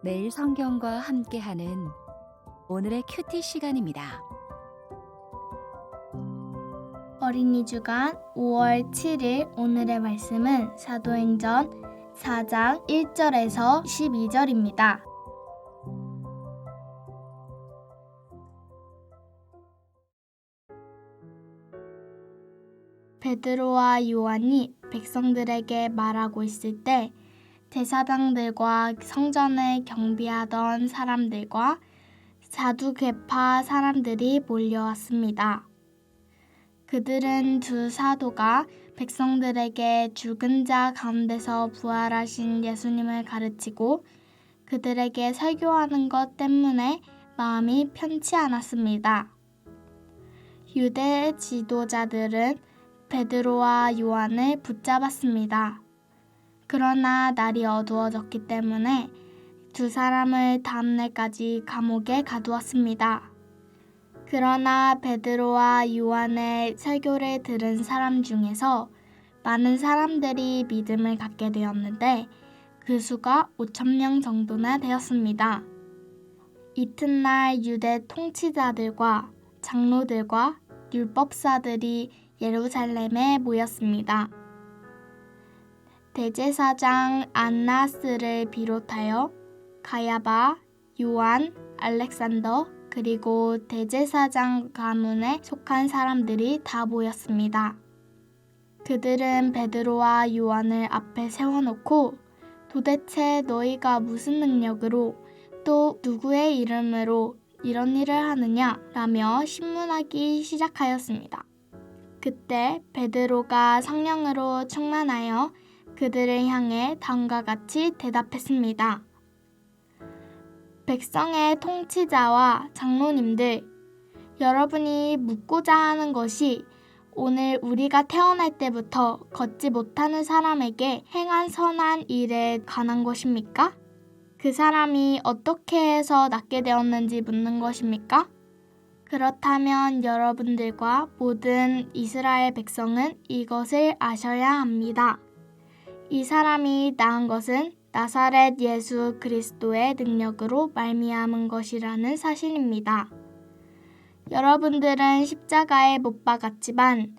매일 성경과 함께하는 오늘의 큐티 시간입니다. 어린이 주간 5월 7일 오늘의 말씀은 사도행전 4장 1절에서 12절입니다. 베드로와 요한이 백성들에게 말하고 있을 때 제사장들과 성전을 경비하던 사람들과 사두개파 사람들이 몰려왔습니다. 그들은 두 사도가 백성들에게 죽은 자 가운데서 부활하신 예수님을 가르치고 그들에게 설교하는 것 때문에 마음이 편치 않았습니다. 유대 지도자들은 베드로와 요한을 붙잡았습니다. 그러나 날이 어두워졌기 때문에 두 사람을 다음날까지 감옥에 가두었습니다. 그러나 베드로와 요한의 설교를 들은 사람 중에서 많은 사람들이 믿음을 갖게 되었는데 그 수가 5천 명 정도나 되었습니다. 이튿날 유대 통치자들과 장로들과 율법사들이 예루살렘에 모였습니다. 대제사장 안나스를 비롯하여 가야바, 요한, 알렉산더, 그리고 대제사장 가문에 속한 사람들이 다 모였습니다. 그들은 베드로와 요한을 앞에 세워놓고 도대체 너희가 무슨 능력으로 또 누구의 이름으로 이런 일을 하느냐 라며 신문하기 시작하였습니다. 그때 베드로가 성령으로 충만하여 그들을 향해 다음과 같이 대답했습니다. 백성의 통치자와 장로님들, 여러분이 묻고자 하는 것이 오늘 우리가 태어날 때부터 걷지 못하는 사람에게 행한 선한 일에 관한 것입니까? 그 사람이 어떻게 해서 낫게 되었는지 묻는 것입니까? 그렇다면 여러분들과 모든 이스라엘 백성은 이것을 아셔야 합니다. 이 사람이 나은 것은 나사렛 예수 그리스도의 능력으로 말미암은 것이라는 사실입니다. 여러분들은 십자가에 못 박았지만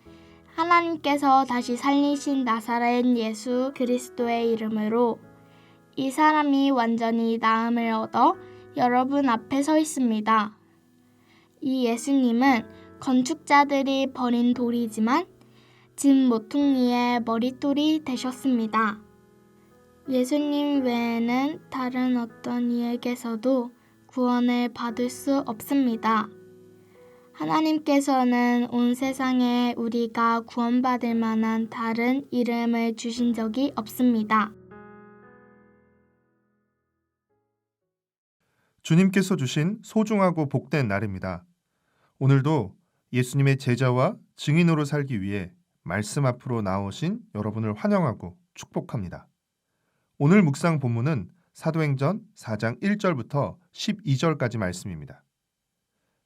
하나님께서 다시 살리신 나사렛 예수 그리스도의 이름으로 이 사람이 완전히 나음을 얻어 여러분 앞에 서 있습니다. 이 예수님은 건축자들이 버린 돌이지만 진 모퉁이의 머릿돌이 되셨습니다. 예수님 외에는 다른 어떤 이에게서도 구원을 받을 수 없습니다. 하나님께서는 온 세상에 우리가 구원받을 만한 다른 이름을 주신 적이 없습니다. 주님께서 주신 소중하고 복된 날입니다. 오늘도 예수님의 제자와 증인으로 살기 위해 말씀 앞으로 나오신 여러분을 환영하고 축복합니다. 오늘 묵상 본문은 사도행전 4장 1절부터 12절까지 말씀입니다.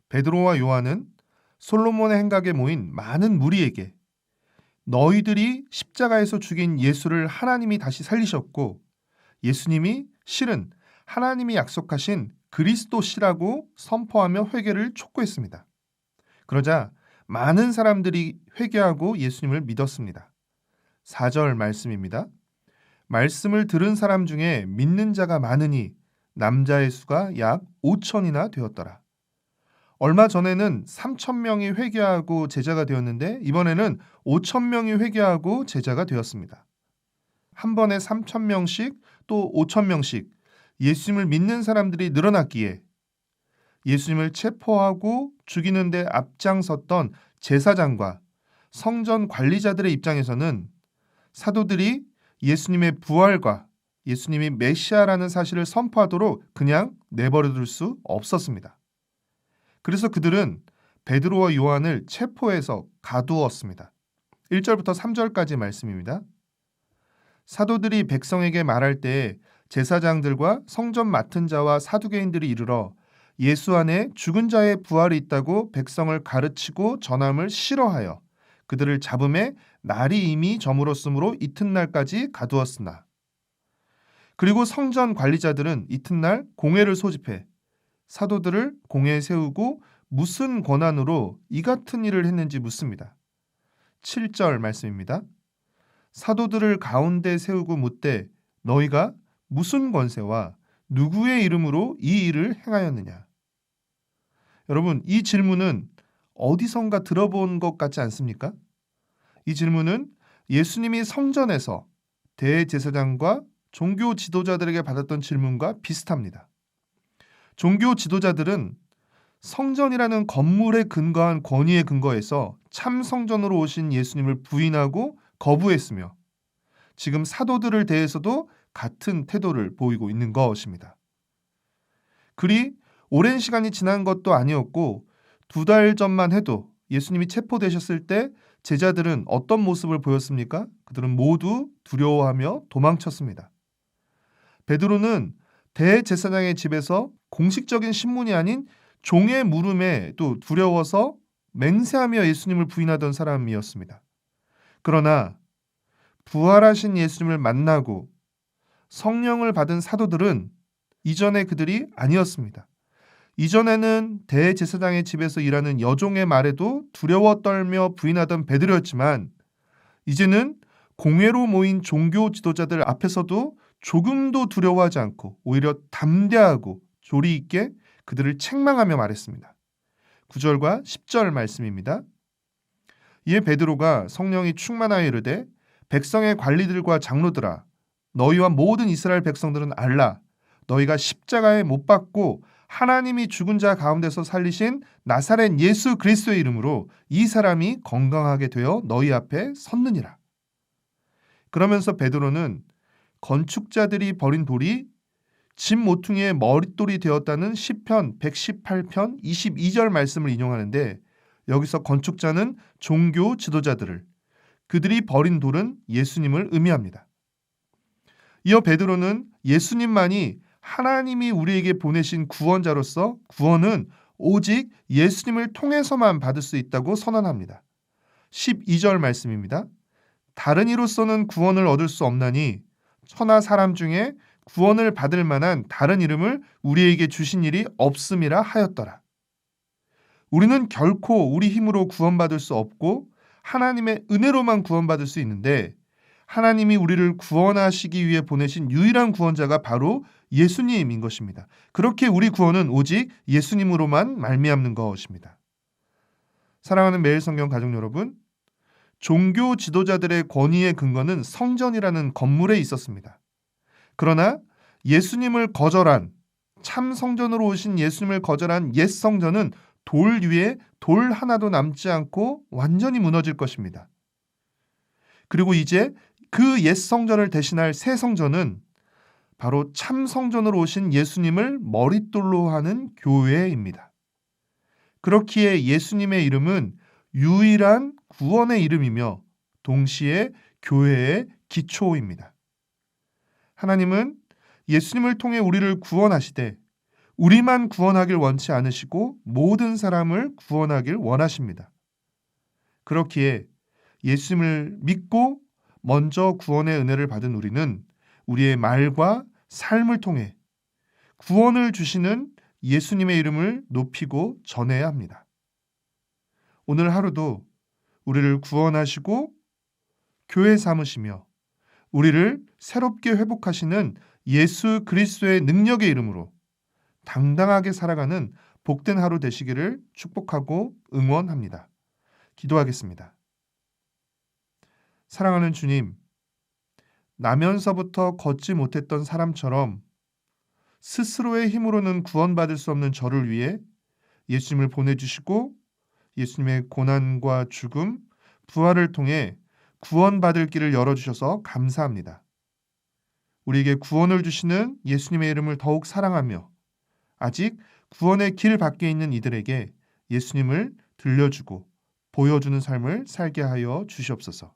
베드로와 요한은 솔로몬의 행각에 모인 많은 무리에게 너희들이 십자가에서 죽인 예수를 하나님이 다시 살리셨고 예수님이 실은 하나님이 약속하신 그리스도시라고 선포하며 회개를 촉구했습니다. 그러자 많은 사람들이 회개하고 예수님을 믿었습니다. 4절 말씀입니다. 말씀을 들은 사람 중에 믿는 자가 많으니 남자의 수가 약 5천이나 되었더라. 얼마 전에는 3천 명이 회개하고 제자가 되었는데 이번에는 5천 명이 회개하고 제자가 되었습니다. 한 번에 3천 명씩 또 5천 명씩 예수님을 믿는 사람들이 늘어났기에 예수님을 체포하고 죽이는데 앞장섰던 제사장과 성전 관리자들의 입장에서는 사도들이 예수님의 부활과 예수님이 메시아라는 사실을 선포하도록 그냥 내버려둘 수 없었습니다. 그래서 그들은 베드로와 요한을 체포해서 가두었습니다. 1절부터 3절까지 말씀입니다. 사도들이 백성에게 말할 때 제사장들과 성전 맡은 자와 사두개인들이 이르러 예수 안에 죽은 자의 부활이 있다고 백성을 가르치고 전함을 싫어하여 그들을 잡음에 날이 이미 저물었으므로 이튿날까지 가두었으나 그리고 성전 관리자들은 이튿날 공회를 소집해 사도들을 공회에 세우고 무슨 권한으로 이 같은 일을 했는지 묻습니다. 7절 말씀입니다. 사도들을 가운데 세우고 묻되 너희가 무슨 권세와 누구의 이름으로 이 일을 행하였느냐? 여러분, 이 질문은 어디선가 들어본 것 같지 않습니까? 이 질문은 예수님이 성전에서 대제사장과 종교 지도자들에게 받았던 질문과 비슷합니다. 종교 지도자들은 성전이라는 건물에 근거한 권위에 근거해서 참 성전으로 오신 예수님을 부인하고 거부했으며 지금 사도들을 대해서도 같은 태도를 보이고 있는 것입니다. 그리 오랜 시간이 지난 것도 아니었고 두 달 전만 해도 예수님이 체포되셨을 때 제자들은 어떤 모습을 보였습니까? 그들은 모두 두려워하며 도망쳤습니다. 베드로는 대제사장의 집에서 공식적인 신문이 아닌 종의 물음에 또 두려워서 맹세하며 예수님을 부인하던 사람이었습니다. 그러나 부활하신 예수님을 만나고 성령을 받은 사도들은 이전에 그들이 아니었습니다. 이전에는 대제사장의 집에서 일하는 여종의 말에도 두려워 떨며 부인하던 베드로였지만 이제는 공회로 모인 종교 지도자들 앞에서도 조금도 두려워하지 않고 오히려 담대하고 조리 있게 그들을 책망하며 말했습니다. 9절과 10절 말씀입니다. 이에 베드로가 성령이 충만하여 이르되 백성의 관리들과 장로들아 너희와 모든 이스라엘 백성들은 알라 너희가 십자가에 못 박고 하나님이 죽은 자 가운데서 살리신 나사렛 예수 그리스도의 이름으로 이 사람이 건강하게 되어 너희 앞에 섰느니라. 그러면서 베드로는 건축자들이 버린 돌이 집 모퉁이의 머릿돌이 되었다는 시편 118편 22절 말씀을 인용하는데 여기서 건축자는 종교 지도자들을 그들이 버린 돌은 예수님을 의미합니다. 이어 베드로는 예수님만이 하나님이 우리에게 보내신 구원자로서 구원은 오직 예수님을 통해서만 받을 수 있다고 선언합니다. 12절 말씀입니다. 다른 이로서는 구원을 얻을 수 없나니 천하 사람 중에 구원을 받을 만한 다른 이름을 우리에게 주신 일이 없음이라 하였더라. 우리는 결코 우리 힘으로 구원받을 수 없고 하나님의 은혜로만 구원받을 수 있는데 하나님이 우리를 구원하시기 위해 보내신 유일한 구원자가 바로 예수님인 것입니다. 그렇게 우리 구원은 오직 예수님으로만 말미암는 것입니다. 사랑하는 매일 성경 가족 여러분, 종교 지도자들의 권위의 근거는 성전이라는 건물에 있었습니다. 그러나 예수님을 거절한 참 성전으로 오신 예수님을 거절한 옛 성전은 돌 위에 돌 하나도 남지 않고 완전히 무너질 것입니다. 그리고 이제 그 옛 성전을 대신할 새 성전은 바로 참 성전으로 오신 예수님을 머릿돌로 하는 교회입니다. 그렇기에 예수님의 이름은 유일한 구원의 이름이며 동시에 교회의 기초입니다. 하나님은 예수님을 통해 우리를 구원하시되 우리만 구원하길 원치 않으시고 모든 사람을 구원하길 원하십니다. 그렇기에 예수님을 믿고 먼저 구원의 은혜를 받은 우리는 우리의 말과 삶을 통해 구원을 주시는 예수님의 이름을 높이고 전해야 합니다. 오늘 하루도 우리를 구원하시고 교회 삼으시며 우리를 새롭게 회복하시는 예수 그리스도의 능력의 이름으로 당당하게 살아가는 복된 하루 되시기를 축복하고 응원합니다. 기도하겠습니다. 사랑하는 주님, 나면서부터 걷지 못했던 사람처럼 스스로의 힘으로는 구원받을 수 없는 저를 위해 예수님을 보내주시고 예수님의 고난과 죽음, 부활을 통해 구원받을 길을 열어주셔서 감사합니다. 우리에게 구원을 주시는 예수님의 이름을 더욱 사랑하며 아직 구원의 길 밖에 있는 이들에게 예수님을 들려주고 보여주는 삶을 살게 하여 주시옵소서.